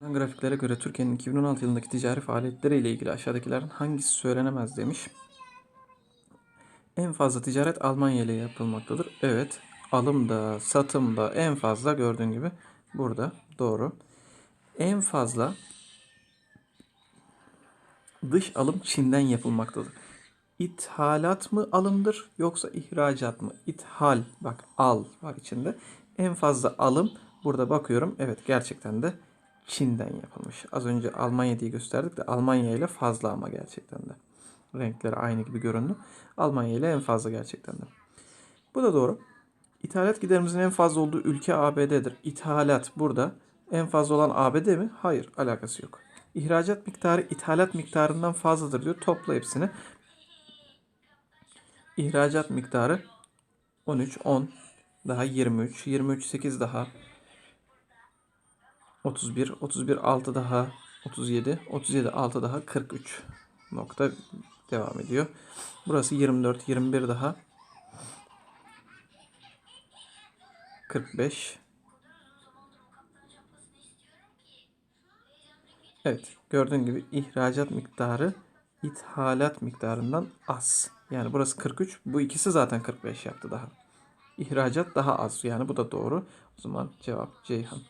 Grafiklere göre Türkiye'nin 2016 yılındaki ticari faaliyetleri ile ilgili aşağıdakilerden hangisi söylenemez demiş. En fazla ticaret Almanya ile yapılmaktadır. Evet. Alımda, satımda en fazla gördüğün gibi burada. Doğru. En fazla dış alım Çin'den yapılmaktadır. İthalat mı alımdır yoksa ihracat mı? İthal bak al var içinde. En fazla alım burada bakıyorum. Evet gerçekten de Çin'den yapılmış. Az önce Almanya diye gösterdik de Almanya ile fazla ama gerçekten de. Renkleri aynı gibi göründü. Almanya ile en fazla gerçekten de. Bu da doğru. İthalat giderimizin en fazla olduğu ülke ABD'dir. İthalat burada en fazla olan ABD mi? Hayır, alakası yok. İhracat miktarı ithalat miktarından fazladır diyor. Topla hepsini. İhracat miktarı 13, 10, daha 23, 23, 8 daha 31, 31, 6 daha 37, 37, 6 daha 43 nokta devam ediyor. Burası 24, 21 daha 45. Evet, gördüğün gibi ihracat miktarı ithalat miktarından az. Yani burası 43, bu ikisi zaten 45 yaptı daha. İhracat daha az. Yani bu da doğru. O zaman cevap Ceyhan.